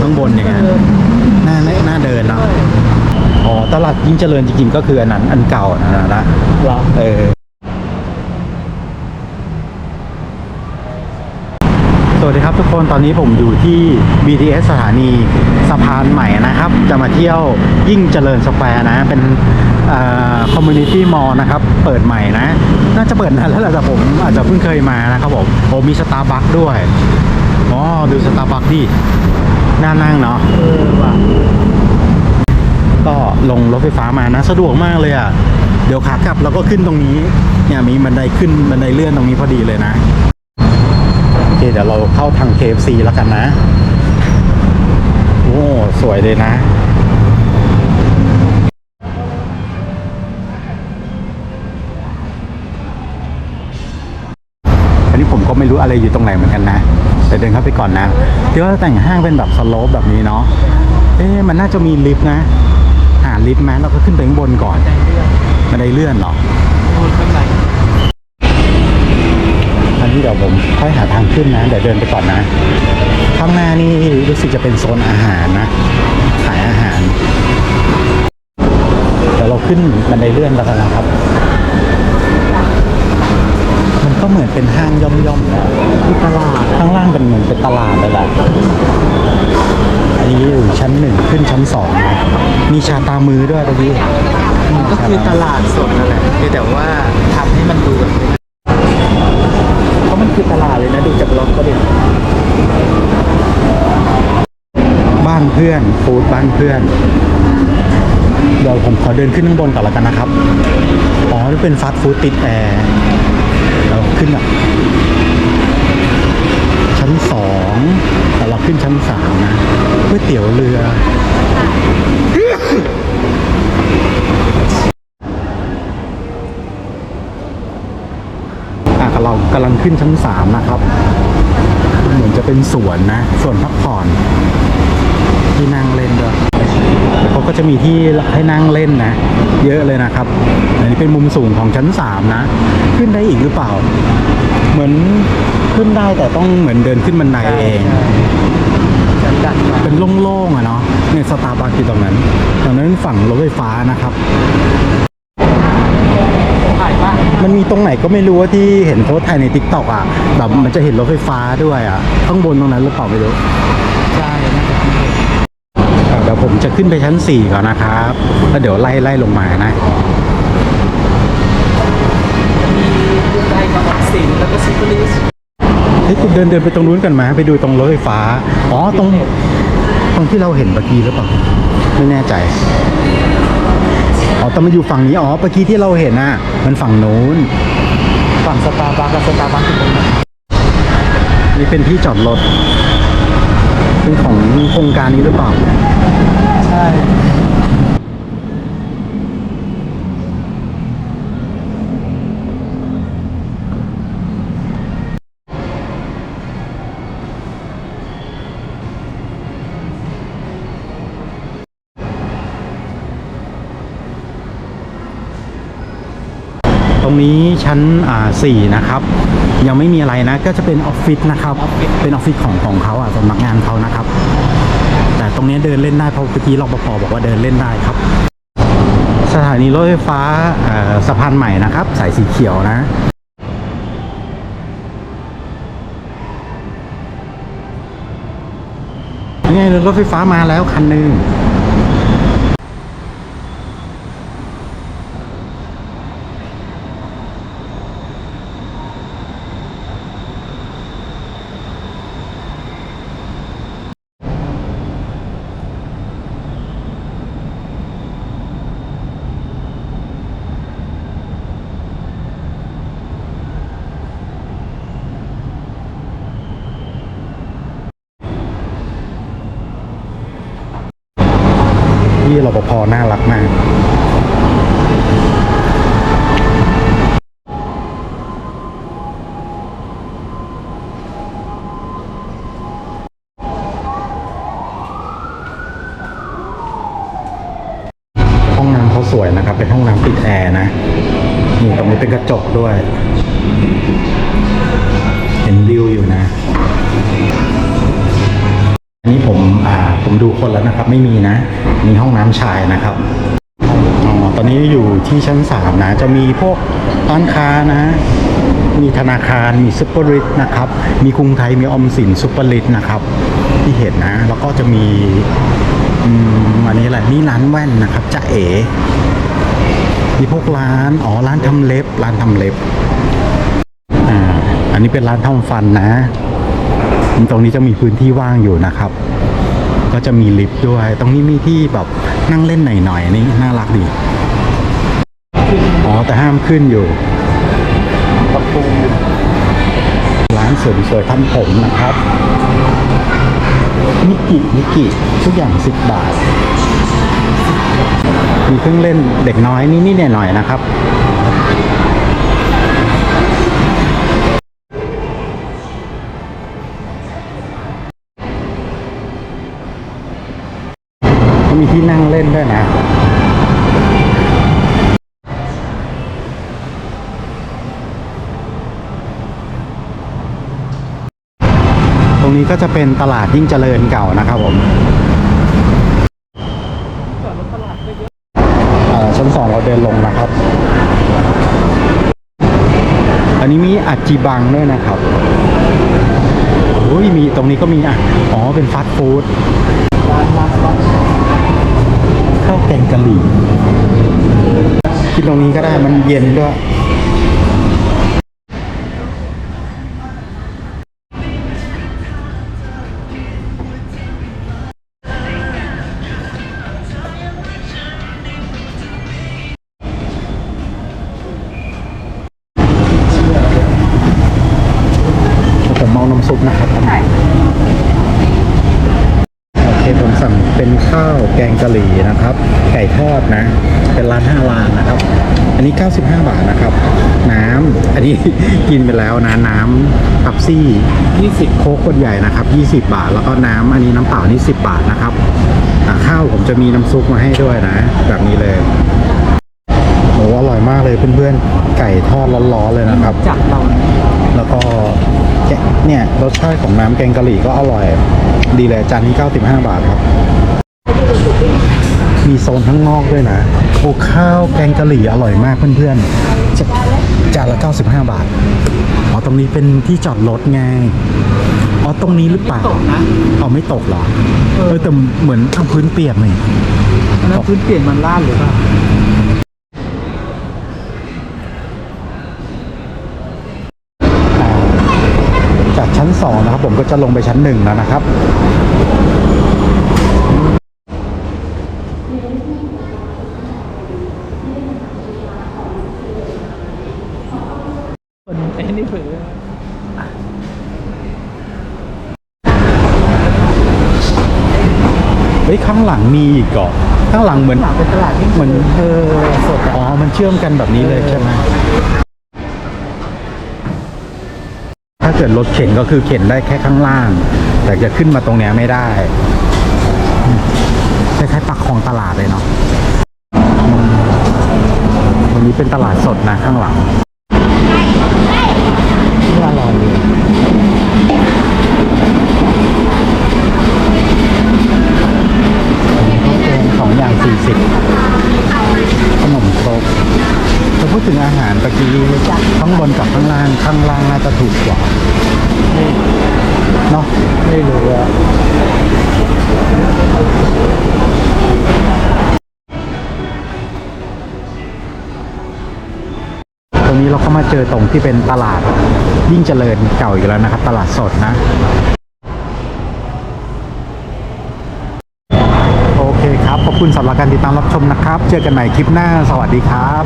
ข้างบนอย่างเงี้ยน่าน่าเดินเนาะอ๋อตลาดยิ่งเจริญจริงๆ ก็คืออันนั้นอันเก่าอันนั้นนะเหรอเออสวัสดีครับทุกคนตอนนี้ผมอยู่ที่ BTS สถานีสะพานใหม่นะครับ จะมาเที่ยวยิ่งเจริญสแควร์นะ เป็นคอมมูนิตี้มอลนะครับ เปิดใหม่นะ น่าจะเปิดนานแล้วแหละแต่ผมอาจจะเพิ่งเคยมานะครับผมโอ้มีสตาร์บัคด้วย อ๋อ ดูสตาร์บัคดิน่านั่งเนาะเออว่ะก็ลงรถไฟฟ้ามานะ สะดวกมากเลยอะ เดี๋ยวขากลับเราก็ขึ้นตรงนี้เนี่ยมีบันไดขึ้นบันไดเลื่อนตรงนี้พอดีเลยนะ โอเค เดี๋ยวเราเข้าทาง KFC แล้วกันนะ โอ้ สวยเลยนะอันนี้ผมก็ไม่รู้อะไรอยู่ตรงไหนเหมือนกันนะ แต่เดินเข้าไปก่อนนะที่ว่าแต่งห้างเป็นแบบสโลปแบบนี้เนาะเอ๊ะมันน่าจะมีลิฟต์นะ หาลิฟต์ไหมเราก็ขึ้นไปข้างบนก่อนใจเรื่องบันไดเลื่อนเหรอนอันนี้เดี๋ยวผมค่อยหาทางขึ้นนะเดี๋ยวเดินไปก่อนนะข้างหน้านี่รู้สึกจะเป็นโซนอาหารนะขายอาหารเดี๋ยวเราขึ้นบันไดเลื่อนแล้วกันนะครับ มันก็เหมือนเป็นห้างย่อมๆนะที่ตลาด ข้างล่างเป็นเหมือนเป็นตลาดเลยแหละอันนี้อยู่ชั้นหนึ่งขึ้นชั้นสองนะมีชาตามือด้วยตะกี้มันก็คือตลาดสดนั่นแหละเพียงแต่ว่าทำให้มันดูแบบเพราะมันคือตลาดเลยนะดูจากรถก็เด็นบ้านเพื่อนฟูดบ้านเพื่อน เดี๋ยวผมขอเดินขึ้นข้างบนก่อนแล้วกันนะครับ อ๋อนี่เป็นฟาสต์ฟู้ดติดแอร์เราขึ้นอะ ชั้นสองแต่เราขึ้นชั้นสามนะก๋วยเตี๋ยวเรือ อะเรากำลังขึ้นชั้นสามนะครับ เหมือนจะเป็นสวนนะสวนพักผ่อน ที่นั่งเล่นด้วยเขาก็จะมีที่ให้นั่งเล่นนะ เยอะเลยนะครับ อันนี้เป็นมุมสูงของชั้นสามนะ ขึ้นได้อีกหรือเปล่า เหมือน ขึ้นได้แต่ต้องเหมือนเดินขึ้นบันไดเองจำกัดมาเป็นโล่งๆอะเนาะเนี่ยสตาร์บัคอยู่ตรงนั้นตรงนั้นฝั่งรถไฟฟ้านะครับ ถ่ายป่ะมันมีตรงไหนก็ไม่รู้ว่าที่เห็นโพสต์ถ่ายในทิกตอกอะแบบมันจะเห็นรถไฟฟ้าด้วยอะ ข้างบนตรงนั้นหรือเปล่าไม่รู้ใช่น่าจะมีอะเดี๋ยวผมจะขึ้นไปชั้น 4 ก่อนนะครับ แล้วเดี๋ยวไล่ไล่ลงมานะ เฮ้ยคุณเดินเดินไปตรงนู้นกันมาไปดูตรงรถไฟฟ้า อ๋อตรงตรงที่เราเห็นเมื่อกี้หรือเปล่า ไม่แน่ใจ อ๋อแต่มาอยู่ฝั่งนี้ อ๋อเมื่อกี้ที่เราเห็นน่ะ มันฝั่งนู้น ฝั่งสตาร์บัคกับสตาร์บัคที่ตรงไหนนี่เป็นที่จอดรถเป็นของโครงการนี้หรือเปล่า ใช่ รงนี้ชั้นอ่าสี่นะครับ ยังไม่มีอะไรนะ ก็จะเป็นออฟฟิศนะครับ เป็นออฟฟิศของของเขาอะสำนักงานเขานะครับ แต่ตรงนี้เดินเล่นได้เพราะเมื่อกี้รปภบอกว่าเดินเล่นได้ครับ สถานีรถไฟฟ้าเอ่อสะพานใหม่นะครับ สายสีเขียวนะนี่ไงรถไฟฟ้ามาแล้วคันหนึ่ง พี่รปภน่ารักมากห้องน้ำเขาสวยนะครับ เป็นห้องน้ำติดแอร์นะนี่ตรงนี้เป็นกระจกด้วย เห็นวิวอยู่นะ อันนี้ผมอ่า ผมดูคนแล้วนะครับ ไม่มีนะ มีห้องน้ำชายนะครับอ๋อตอนนี้อยู่ที่ชั้นสามนะ จะมีพวกร้านค้านะ มีธนาคาร มีซุปเปอร์ริทนะครับ มีกรุงไทย มีออมสินซุปเปอร์ริทนะครับ ที่เห็นนะ แล้วก็จะมีอืมอันนี้แหละนี่ร้านแว่นนะครับจ้าเอ๋มีพวกร้าน อ๋อ ร้านทำเล็บ ร้านทำเล็บ อ่า อันนี้เป็นร้านทำฟันนะ ตรงนี้จะมีพื้นที่ว่างอยู่นะครับ ก็จะมีลิฟต์ด้วย ตรงนี้มีที่แบบนั่งเล่นหน่อยๆนี่น่ารักดี อ๋อ แต่ห้ามขึ้นอยู่ปรับปรุงร้านเสริมสวยทำผมนะครับนิกินิกิทุกอย่างสิบบาท มีเครื่องเล่นเด็กน้อยนี่นี่หน่อยๆนะครับ มีที่นั่งเล่นด้วยนะตรงนี้ก็จะเป็นตลาดยิ่งเจริญเก่านะครับผมชั้นสองเราเดินลงนะครับ อันนี้มีอัจจิบังด้วยนะครับโอ้ยมีตรงนี้ก็มีอะ อ๋อ เป็นฟาสต์ฟู้ดร้านมาสก์ข้าวแกงกะหรี่กินตรงนี้ก็ได้มันเย็นด้วย เป็นร้านห้าลานนะครับ อันนี้ 95 บาทนะครับ น้ำอันนี้ กินไปแล้วนะน้ำปับซี่ 20 โค้กขวดใหญ่นะครับ 20 บาท แล้วก็น้ำอันนี้น้ำเปล่านี่ 10 บาทนะครับอ่าข้าวผมจะมีน้ำซุปมาให้ด้วยนะ แบบนี้เลยโอ้อร่อยมากเลยเพื่อนๆ ไก่ทอดร้อนๆเลยนะครับจากเราแล้วก็แกะเนี่ยรสชาติของน้ำแกงกะหรี่ก็อร่อย ดีเลยจานนี้ 95 บาทครับ มีโซนข้างนอกด้วยนะ โอ้ข้าวแกงกะหรี่อร่อยมากเพื่อนๆจะจานละ 95 บาท อ๋อตรงนี้เป็นที่จอดรถไง อ๋อตรงนี้หรือเปล่าตกนะอ๋อไม่ตกเหรอ เออเออแต่เหมือนเอาพื้นเปียกนี่อันนั้นพื้นเปลี่ยนมันลาดหรือเปล่าอ่าจากชั้น 2 นะครับ ผมก็จะลงไปชั้น 1 แล้วนะครับ คนไอ้นี่เผือ เฮ้ย ข้างหลังมีอีกก่อนข้างหลังเหมือนหลังเป็นตลาดที่เหมือนเออสดอ๋อ มันเชื่อมกันแบบนี้เลยใช่ไหมถ้าเกิดรถเข็นก็คือเข็นได้แค่ข้างล่าง แต่จะขึ้นมาตรงเนี้ยไม่ได้อืมคล้ายๆปักคลองตลาดเลยเนาะอืมวันนี้เป็นตลาดสดนะข้างหลัง สีข้างบนกับข้างล่างข้างล่างน่าจะถูกกว่าเนาะไม่รู้อะตรงนี้เราก็มาเจอตรงที่เป็นตลาดยิ่งเจริญเก่าอีกแล้วนะครับ ตลาดสดนะโอเคครับ ขอบคุณสำหรับการติดตามรับชมนะครับ เจอกันใหม่คลิปหน้า สวัสดีครับ